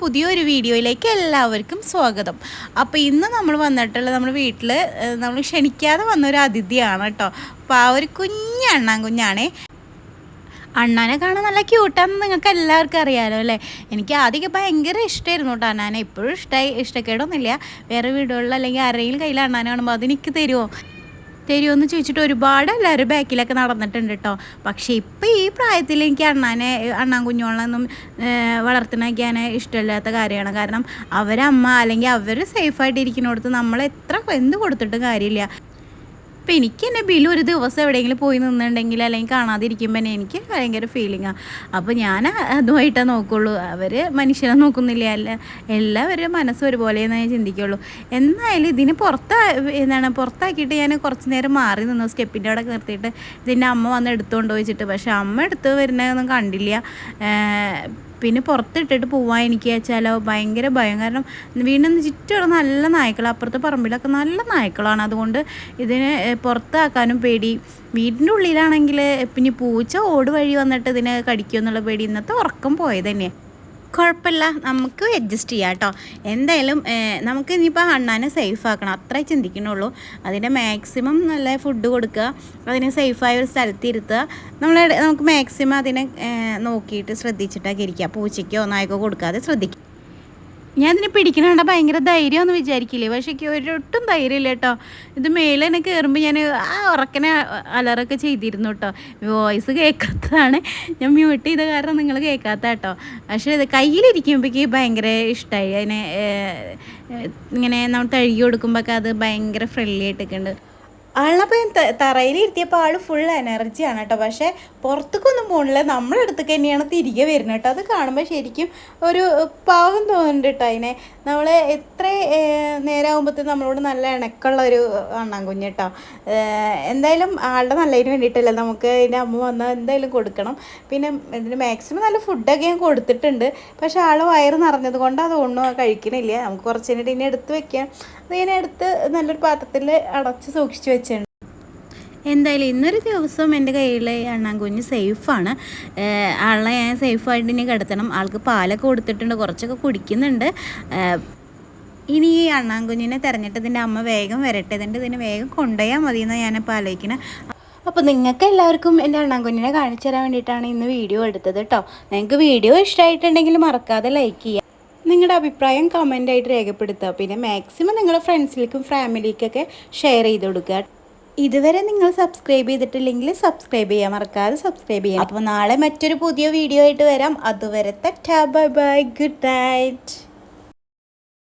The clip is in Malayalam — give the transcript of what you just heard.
പുതിയൊരു വീഡിയോയിലേക്ക് എല്ലാവർക്കും സ്വാഗതം. അപ്പോൾ ഇന്ന് നമ്മൾ വന്നിട്ടുള്ള നമ്മുടെ വീട്ടിൽ നമ്മൾ ക്ഷണിക്കാതെ വന്നൊരു അതിഥിയാണ് കേട്ടോ. അപ്പോൾ ആ ഒരു കുഞ്ഞ് അണ്ണാൻ കുഞ്ഞാണേ. അണ്ണാനെ കാണാൻ നല്ല ക്യൂട്ടാന്ന് നിങ്ങൾക്ക് എല്ലാവർക്കും അറിയാമല്ലോ അല്ലേ? എനിക്ക് ആദ്യമൊക്കെ ഭയങ്കര ഇഷ്ടമായിരുന്നു കേട്ടോ അണ്ണാനെ. ഇപ്പോഴും ഇഷ്ടമായി ഇഷ്ടക്കേടൊന്നുമില്ല. വേറെ വീടുകളിൽ അല്ലെങ്കിൽ ആരെങ്കിലും കയ്യിൽ അണ്ണാനെ കാണുമ്പോൾ അതെനിക്ക് തരുമോ? തരുമോയെന്ന് ചോദിച്ചിട്ട് ഒരുപാട് എല്ലാവരും ബാക്കിലൊക്കെ നടന്നിട്ടുണ്ട് കേട്ടോ പക്ഷേ ഇപ്പം ഈ പ്രായത്തിൽ എനിക്ക് അണ്ണാനെ അണ്ണാൻ കുഞ്ഞോളൊന്നും വളർത്തണയ്ക്കാൻ ഇഷ്ടമില്ലാത്ത കാര്യമാണ്. കാരണം അവരമ്മ അല്ലെങ്കിൽ അവർ സേഫായിട്ട് ഇരിക്കുന്നിടത്ത് നമ്മൾ എത്ര എന്ത് കൊടുത്തിട്ടും കാര്യമില്ല. അപ്പം എനിക്ക് എന്റെ ബില്ല് ഒരു ദിവസം എവിടെയെങ്കിലും പോയി നിന്നുണ്ടെങ്കിൽ അല്ലെങ്കിൽ കാണാതിരിക്കുമ്പോൾ തന്നെ എനിക്ക് ഭയങ്കര ഫീലിങ്ങാണ് അപ്പോൾ ഞാൻ അതുമായിട്ടേ നോക്കുള്ളൂ. അവർ മനുഷ്യനെ നോക്കുന്നില്ല? അല്ല എല്ലാവരും മനസ്സ് ഒരുപോലെ എന്നേ ചിന്തിക്കുള്ളൂ. എന്നായാലും ഇതിന് പുറത്ത എന്താണ് പുറത്താക്കിയിട്ട് ഞാൻ കുറച്ച് നേരം മാറി നിന്നു. സ്റ്റെപ്പിന്റെ അവിടെ നിർത്തിയിട്ട് ഇതിന്റെ അമ്മ വന്ന് എടുത്തുകൊണ്ട് വെച്ചിട്ട്. പക്ഷേ അമ്മ എടുത്ത് വരുന്നതൊന്നും കണ്ടില്ല. പിന്നെ പുറത്തിട്ടിട്ട് പോവാൻ എനിക്ക് വെച്ചാലോ ഭയങ്കര ഭയം. കാരണം വീണ്ടും ചുറ്റും നല്ല നായ്ക്കൾ അപ്പുറത്തെ പറമ്പിലൊക്കെ നല്ല നായ്ക്കളാണ്. അതുകൊണ്ട് ഇതിനെ പുറത്താക്കാനും പേടി. വീടിന്റെ ഉള്ളിലാണെങ്കിൽ പിന്നെ പൂച്ച ഓട് വഴി വന്നിട്ട് ഇതിനെ കടിക്കുമെന്നുള്ള പേടി ഇന്നത്തെ ഉറക്കം പോയത് തന്നെയാണ് കുഴപ്പമില്ല. നമുക്ക് അഡ്ജസ്റ്റ് ചെയ്യാം കേട്ടോ. എന്തായാലും നമുക്ക് ഇനിയിപ്പോൾ അണ്ണാനെ സേഫ് ആക്കണം. അത്രേ ചിന്തിക്കണുള്ളൂ അതിന്റെ മാക്സിമം നല്ല ഫുഡ് കൊടുക്കുക. അതിനെ സേഫായ ഒരു സ്ഥലത്ത് ഇരുത്തുക നമ്മൾ നമുക്ക് മാക്സിമം അതിനെ നോക്കിയിട്ട് ശ്രദ്ധിച്ചിട്ടൊക്കെ ഇരിക്കുക. പൂച്ചയ്ക്കോ നായ്ക്കോ കൊടുക്കാതെ ശ്രദ്ധിക്കുക ഞാൻ ഇതിനെ പിടിക്കണണ്ട ഭയങ്കര ധൈര്യമെന്ന് വിചാരിക്കില്ലേ? പക്ഷേ ഒരൊട്ടും ധൈര്യമില്ല കേട്ടോ. ഇത് മേലെ തന്നെ കയറുമ്പോൾ ഞാൻ ആ ഉറക്കനെ അലറൊക്കെ ചെയ്തിരുന്നു കേട്ടോ. വോയിസ് കേൾക്കാത്തതാണ് ഞാൻ മ്യൂട്ട് ചെയ്ത കാരണം നിങ്ങൾ കേൾക്കാത്ത കേട്ടോ. പക്ഷേ ഇത് കയ്യിലിരിക്കുമ്പോഴേക്ക് ഭയങ്കര ഇഷ്ടമായി അതിനെ ഇങ്ങനെ നമ്മൾ തഴുകി കൊടുക്കുമ്പോഴൊക്കെ അത് ഭയങ്കര ഫ്രണ്ട്ലി ആയിട്ടൊക്കെ ഉണ്ട് ആളപ്പോൾ തറയിലിരുത്തിയപ്പോൾ ആൾ ഫുൾ എനർജിയാണ് കേട്ടോ. പക്ഷേ പുറത്തേക്കൊന്നും പോകണില്ല നമ്മുടെ അടുത്തേക്ക് തന്നെയാണ് തിരികെ വരുന്നത് കേട്ടോ. അത് കാണുമ്പോൾ ശരിക്കും ഒരു പാവം തോന്നുന്നുണ്ട് കേട്ടോ അതിനെ. നമ്മൾ എത്ര നേരമാകുമ്പോഴത്തേക്കും നമ്മളോട് നല്ല ഇണക്കമുള്ള ഒരു അണ്ണാൻ കുഞ്ഞ് കേട്ടോ. എന്തായാലും ആളുടെ നല്ലതിന് വേണ്ടിയിട്ടല്ല നമുക്ക് അതിന്റെ അമ്മ വന്നാൽ എന്തായാലും കൊടുക്കണം. പിന്നെ ഇതിന് മാക്സിമം നല്ല ഫുഡൊക്കെ ഞാൻ കൊടുത്തിട്ടുണ്ട്. പക്ഷേ ആൾ വയറ് നിറഞ്ഞത് കൊണ്ട് അതൊന്നും കഴിക്കണില്ല. നമുക്ക് കുറച്ച് കഴിഞ്ഞിട്ട് ഇനി എടുത്ത് വെക്കാം. അതിനെ എടുത്ത് നല്ലൊരു പാത്രത്തിൽ അടച്ച് സൂക്ഷിച്ച് വെച്ചിട്ടുണ്ട് എന്തായാലും ഇന്നൊരു ദിവസം എന്റെ കയ്യിലെ അണ്ണാങ്കുഞ്ഞ് സേഫാണ്. ആളെ ഞാൻ സേഫായിട്ട് ഇനി കിടത്തണം. ആൾക്ക് പാലൊക്കെ കൊടുത്തിട്ടുണ്ട് കുറച്ചൊക്കെ കുടിക്കുന്നുണ്ട്. ഇനി ഈ അണ്ണാങ്കുഞ്ഞിനെ തിരഞ്ഞിട്ടതിന്റെ അമ്മ വേഗം വരട്ടെ. ഇതിന്റെ ഇതിന് വേഗം കൊണ്ടുപോയാൽ മതി എന്നാണ് ഞാനിപ്പോൾ ആലോചിക്കുന്നത് അപ്പോൾ നിങ്ങൾക്ക് എല്ലാവർക്കും എന്റെ അണ്ണാങ്കുഞ്ഞിനെ കാണിച്ചു തരാൻ വേണ്ടിയിട്ടാണ് ഇന്ന് വീഡിയോ എടുത്തത് കേട്ടോ. നിങ്ങൾക്ക് വീഡിയോ ഇഷ്ടമായിട്ടുണ്ടെങ്കിൽ മറക്കാതെ ലൈക്ക് ചെയ്യുക. നിങ്ങളുടെ അഭിപ്രായം കമന്റായിട്ട് രേഖപ്പെടുത്തുക. പിന്നെ മാക്സിമം നിങ്ങളുടെ ഫ്രണ്ട്സിലേക്കും ഫാമിലിക്കൊക്കെ ഷെയർ ചെയ്ത് കൊടുക്കുക. ഇതുവരെ നിങ്ങൾ സബ്സ്ക്രൈബ് ചെയ്തിട്ടില്ലെങ്കിൽ സബ്സ്ക്രൈബ് ചെയ്യാൻ മറക്കാതെ സബ്സ്ക്രൈബ് ചെയ്യാം. അപ്പോൾ നാളെ മറ്റൊരു പുതിയ വീഡിയോ ആയിട്ട് വരാം. അതുവരെ ടാ ബൈ ബൈ ഗുഡ് നൈറ്റ്.